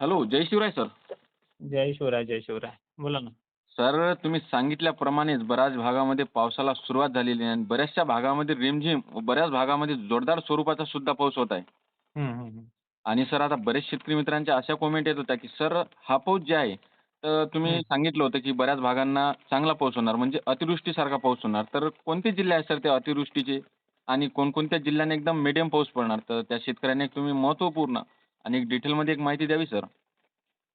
Hello जय Shivray sir जय शिवराय जय शिवराय. बोला ना. सर तुम्ही सांगितल्याप्रमाणेच बऱ्याच भागामध्ये पावसाला सुरुवात झालेली आहे आणि बऱ्याचशा भागामध्ये रिमझिम व बऱ्याच भागामध्ये जोरदार स्वरूपाचा सुद्धा पाऊस होत आहे. आणि सर आता बरेच शेतकरी मित्रांच्या अशा कॉमेंट येत होत्या की सर हा पाऊस जे आहे तर तुम्ही हम्म. सांगितलं होतं की बऱ्याच भागांना चांगला पाऊस होणार म्हणजे अतिवृष्टीसारखा पाऊस होणार. तर कोणते जिल्हे आहेत सर त्या अतिवृष्टीचे? आणि कोणकोणत्या जिल्ह्यांना एकदम मिडियम पाऊस पडणार? तर त्या शेतकऱ्यांना तुम्ही महत्त्वपूर्ण आणि डिटेलमध्ये एक माहिती द्यावी सर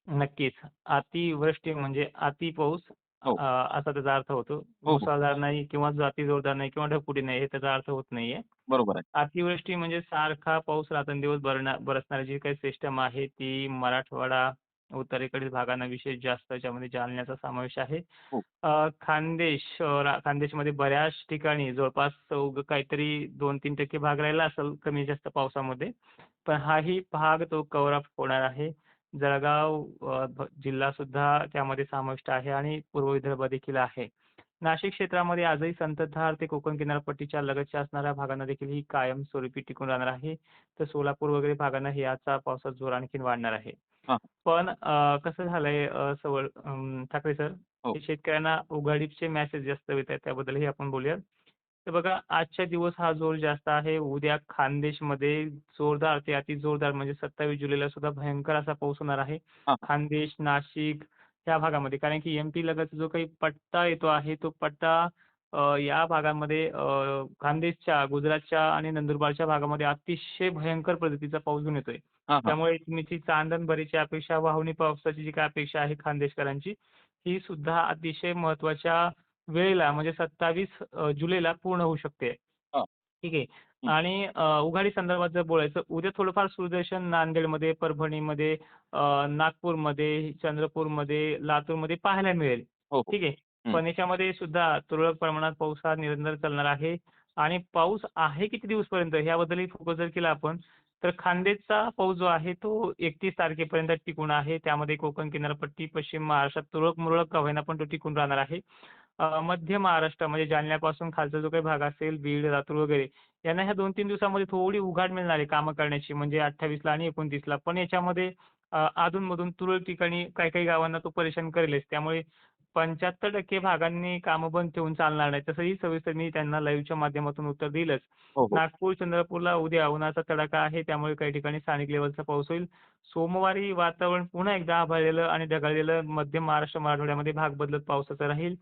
नक्कीच. अतिवृष्टी म्हणजे अति पाऊस हो. असा त्याचा अर्थ होतो. हो. मुसळधार नाही किंवा अति जोरदार नाही किंवा ढगफुटी नाही हे त्याचा अर्थ होत नाहीये. बरोबर आहे. अतिवृष्टी म्हणजे सारखा पाऊस रात्रंदिवस बरसणारी जी काही सिस्टम आहे ती मराठवाडा उत्तरेकडील भागांना विशेष जास्त याच्यामध्ये जालन्याचा समावेश आहे. हो. अं, खानदेश अं, खानदेशमध्ये बऱ्याच ठिकाणी जवळपास काहीतरी दोन तीन टक्के भाग राहिला असेल कमी जास्त पावसामध्ये. पण हाही भाग तो कव्हर अप होणार आहे. जळगाव अं, भ- जिल्हा सुद्धा त्यामध्ये समाविष्ट आहे आणि पूर्व विदर्भ देखील आहे. नाशिक क्षेत्रामध्ये आजही संततधार ते कोकण किनारपट्टीच्या लगतच्या असणाऱ्या भागांना देखील ही कायमस्वरूपी टिकून राहणार आहे. तर सोलापूर वगैरे भागांना हे याचा पावसाचा जोर आणखीन वाढणार आहे. हा. पण अं, कसं झालंय अं, सवळ अं, ठाकरे सर हो. शेतकऱ्यांना उघाडीचे मेसेज जास्त येत आहेत त्याबद्दलही आपण बोलूया तर बघा आजच्या दिवस हा जोर जास्त आहे उद्या खानदेशमध्ये जोरदार ते अति जोरदार म्हणजे सत्तावीस जुलैला सुद्धा भयंकर असा पाऊस होणार आहे हा. खानदेश नाशिक या भागामध्ये कारण की एमपी लगत जो काही पट्टा येतो आहे तो पट्टा या भागामध्ये खानदेशच्या गुजरातच्या आणि नंदुरबारच्या भागामध्ये अतिशय भयंकर पद्धतीचा पाऊस घेऊन येतोय त्यामुळे तुमची चांदण भरीची अपेक्षा वाहुणी पावसाची जी काय अपेक्षा आहे खानदेशकरांची ही सुद्धा अतिशय महत्त्वाच्या वेळेला म्हणजे सत्तावीस जुलैला पूर्ण होऊ शकते. ठीक आहे. आणि उघाडी संदर्भात जर बोलायचं उद्या थोडंफार सूर्यदर्शन नांदेडमध्ये परभणीमध्ये नागपूरमध्ये चंद्रपूरमध्ये लातूरमध्ये पाहायला मिळेल हो हो ठीक आहे. पण याच्यामध्ये सुद्धा तुरळक प्रमाणात पाऊस हा निरंतर चालणार आहे. आणि पाऊस आहे किती दिवसपर्यंत? ह्याबद्दलही फोकस जर केला आपण तर खानदेशचा पाऊस जो आहे तो एकतीस तारखेपर्यंत टिकून आहे. त्यामध्ये कोकण किनारपट्टी पश्चिम महाराष्ट्रात तुरळक मुरळक का होईना पण तो टिकून राहणार आहे. मध्य महाराष्ट्र म्हणजे जालन्यापासून खालचा जो काही भाग असेल बीड लातूर वगैरे यांना ह्या दोन तीन दिवसामध्ये थोडी उघाड मिळणार आहे कामं करण्याची. म्हणजे अठ्ठावीसला आणि एकोणतीसला. पण याच्यामध्ये अधूनमधून तुरळक ठिकाणी काही काही गावांना तो परेशान करेलच. त्यामुळे पंच्याहत्तर टक्के भागांनी कामं बंद ठेवून चालणार नाही. तसंही सविस्तर मी त्यांना लाईव्हच्या माध्यमातून उत्तर दिलंच. हो हो. नागपूर चंद्रपूरला उद्या उन्हाचा तडाखा आहे त्यामुळे काही ठिकाणी स्थानिक लेवलचा पाऊस होईल. सोमवारी वातावरण पुन्हा एकदा आभाळलेलं आणि ढगाळलेलं मध्य महाराष्ट्र मराठवाड्यामध्ये भाग बदलत पावसाचं राहील.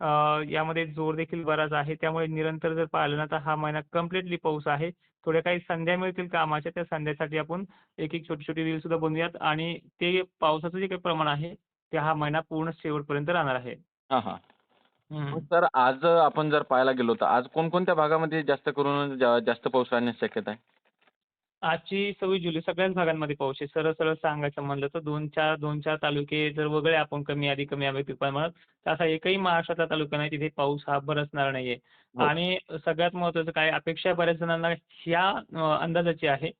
अं, यामध्ये जोर देखील बराच आहे त्यामुळे निरंतर जर पाहिलं ना तर हा महिना कम्प्लिटली पाऊस आहे. थोड्या काही संध्या मिळतील कामाच्या त्या संध्यासाठी आपण एक एक छोटी छोटी रील सुद्धा बनवूयात. आणि ते पावसाचं जे काही प्रमाण आहे ते हा महिना पूर्ण शेवटपर्यंत राहणार आहे. हां हां. हम्म. मग सर आज आपण जर पाहायला गेलो तर आज कोणकोणत्या भागामध्ये जास्त करून जा- जास्त पाऊस राहण्याची शक्यता आहे? आजची सव्वीस जुलै सगळ्याच भागांमध्ये पाऊस आहे. सरळ सरळ सांगायचं म्हणलं तर दोन चार दोन चार तालुके जर वगळे आपण कमी अधिक कमी अधिक प्रमाणात तर असा एकही महाराष्ट्रातला तालुका नाही तिथे पाऊस हा बरसणार नाहीये. आणि सगळ्यात महत्वाचं काय अपेक्षा बऱ्याच जणांना ह्या अंदाजाची आहे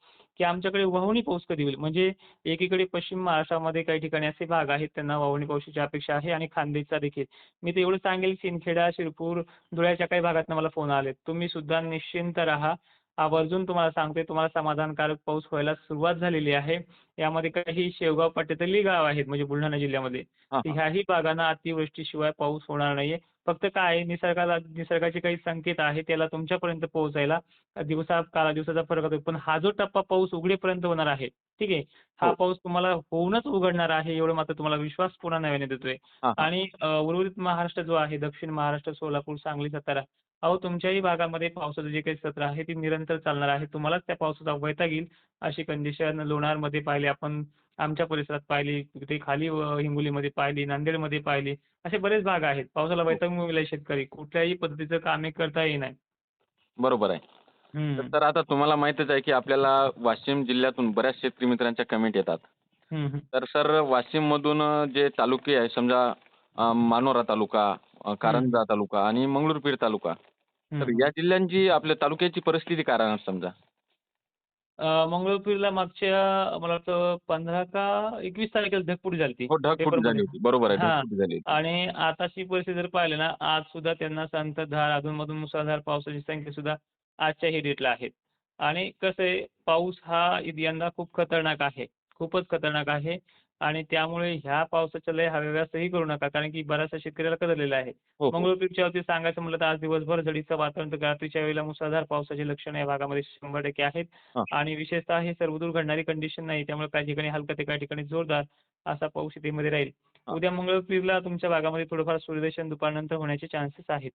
की आमच्याकडे वाहुणी पाऊस कधी होईल? म्हणजे एकीकडे पश्चिम महाराष्ट्रामध्ये काही ठिकाणी असे भाग आहेत त्यांना वाहुणी पावसाची अपेक्षा आहे आणि खानदेशचा देखील. मी तर एवढं सांगेल सिंदखेडा शिरपूर धुळ्याच्या काही भागातनं मला फोन आले तुम्ही सुद्धा निश्चिंत राहा. आवर्जून तुम्हाला सांगते तुम्हाला समाधानकारक पाऊस व्हायला सुरुवात झालेली आहे. यामध्ये काही शेवगाव पाट्यातली गाव आहेत म्हणजे बुलढाणा जिल्ह्यामध्ये. ह्याही भागांना अतिवृष्टीशिवाय पाऊस होणार नाहीये. फक्त काय आहे, निसर्गाला निसर्गाचे काही संकेत आहे त्याला तुमच्यापर्यंत पोहोचायला दिवसा काला दिवसाचा फरक होतो. पण हा जो टप्पा पाऊस उघडेपर्यंत होणार आहे ठीक आहे हा हो. पाऊस तुम्हाला होऊनच उघडणार आहे एवढं मात्र तुम्हाला विश्वास पुन्हा नव्याने देतोय आणि उर्वरित महाराष्ट्र जो आहे दक्षिण महाराष्ट्र सोलापूर सांगली सातारा अहो तुमच्याही भागामध्ये पावसाचं जे काही सत्र आहे ते निरंतर चालणार आहे. तुम्हालाच त्या पावसाचा वैताग येईल अशी कंडिशन लोणारमध्ये पाहिली आपण. आमच्या परिसरात पाहिली तिथे खाली हिंगोलीमध्ये पाहिली नांदेडमध्ये पाहिली असे बरेच भाग आहेत. पावसाला हो. वैतागून गेले शेतकरी कुठल्याही पद्धतीचं कामे करता येईना. बरोबर आहे. तर आता तुम्हाला माहीतच आहे की आपल्याला वाशिम जिल्ह्यातून बऱ्याच शेतकरी मित्रांच्या कमेंट येतात. तर सर वाशिममधून अ, जे तालुके आहे समजा मानोरा तालुका कारंजा तालुका आणि मंगरुळपीर तालुका तर. या जिल्ह्यांची आपल्या तालुक्याची परिस्थिती काय राहणार समजा? मंगळूरपीरला मागच्या मला वाटतं पंधरा का एकवीस तारखेला ढगफुटी झाली हो ढगफुटी झाली होती. बरोबर आहे हा. ढगफुटी झाली होती. आणि आताची परिस्थिती जर पाहिली ना आज सुद्धा त्यांना संततधार अधूनमधून मुसळधार पावसाची संख्या सुद्धा आजच्याही डेटला आहेत आणि कसं आहे पाऊस हा यंदा खूप खतरनाक आहे. खूपच खतरनाक आहे. आणि त्यामुळे ह्या पावसाच्या लय हव्यासही करू नका कारण की बऱ्याचशा शेतकऱ्याला कळलेलं आहे. हो हो. मंगळूरच्या बाबतीत सांगायचं म्हटलं तर आज दिवसभर झडीचं वातावरण तर रात्रीच्या वेळेला मुसळधार पावसाची लक्षणं या भागामध्ये शंभर टक्के आहेत. हा. आणि विशेषतः हे सर्वदूर घडणारी कंडिशन नाही त्यामुळे काही ठिकाणी हलका तर काही ठिकाणी जोरदार असा पाऊस इथे राहील. हा. उद्या मंगळपीरला तुमच्या भागामध्ये थोडंफार सूर्यदर्शन दुपारनंतर होण्याचे चान्सेस आहेत.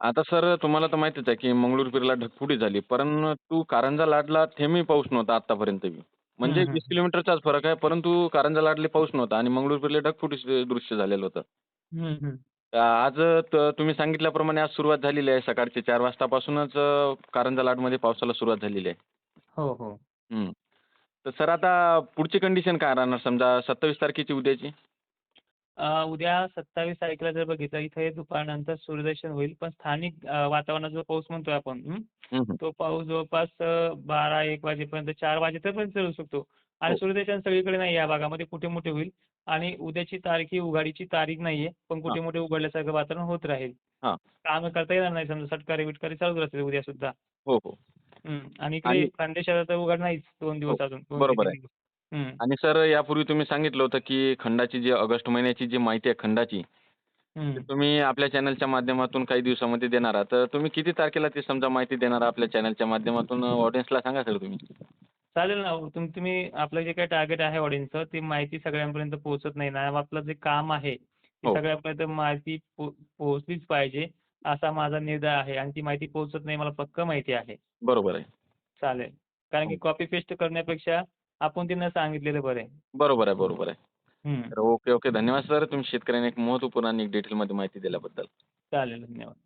आता सर तुम्हाला तर माहितीच आहे की मंगळूरपीरला ढगफुटी झाली परंतु कारंजा लाडला थेंबही पाऊस नव्हता आतापर्यंत बी. म्हणजे वीस किलोमीटरचाच फरक आहे परंतु कारंजा लाडले पाऊस नव्हता आणि मंगळूरपीरला ढगफुटी दृश्य झालेलं होतं. आज तुम्ही सांगितल्याप्रमाणे आज सुरुवात झालेली आहे सकाळचे चार वाजतापासूनच कारंजा लाडमध्ये पावसाला सुरुवात झालेली आहे. हो हो. हम्म. तर सर आता पुढची कंडिशन काय राहणार समजा सत्तावीस तारखेची उद्याची? उद्या सत्तावीस तारखेला जर बघितलं इथे दुपारनंतर सूर्यदर्शन होईल पण स्थानिक वातावरणात जो पाऊस म्हणतोय आपण. तो पाऊस जवळपास बारा एक वाजेपर्यंत चार वाजेपर्यंत चालू शकतो आणि हो. सूर्यदर्शन सगळीकडे नाही या भागामध्ये कुठे मोठे होईल आणि उद्याची तारीख ही उघाडीची तारीख नाहीये पण कुठे मोठे उघडल्यासारखं वातावरण होत राहील. काम करता येणार नाही समजा सटकारी बिटकारी चालू राहतील उद्या सुद्धा हो हो. आणि इकडे खानदेशाला तर उघड नाहीच दोन दिवस अजून बरोबर आहे. हं. आणि सर यापूर्वी तुम्ही सांगितलं होतं की खंडाची जी ऑगस्ट महिन्याची जी माहिती आहे खंडाची हं. ते तुम्ही आपल्या चॅनलच्या माध्यमातून काही दिवसामध्ये देणार आहात तर तुम्ही किती तारखेला ती समजा माहिती देणार आहात आपल्या चॅनलच्या माध्यमातून ऑडियन्सला सांगा सर तुम्ही चालेल ना तुम तुम्ही आपलं जे काही टार्गेट आहे ऑडियन्सचं ती माहिती सगळ्यांपर्यंत पोहोचत नाही ना आपलं जे काम आहे ती हो. सगळ्यांपर्यंत माहिती पोहोचलीच पाहिजे असा माझा निर्धार आहे आणि ती माहिती पोहोचत नाही मला पक्क माहिती आहे बरोबर आहे चालेल कारण की हो. कॉपी पेस्ट करण्यापेक्षा आपण त्यांना सांगितलेलं बरं आहे. बरोबर आहे बरोबर आहे. हं. तर ओके ओके. धन्यवाद सर. तुम्ही शेतकऱ्यांना एक महत्त्वपूर्ण आणि डिटेलमध्ये माहिती दिल्याबद्दल. चालेल धन्यवाद.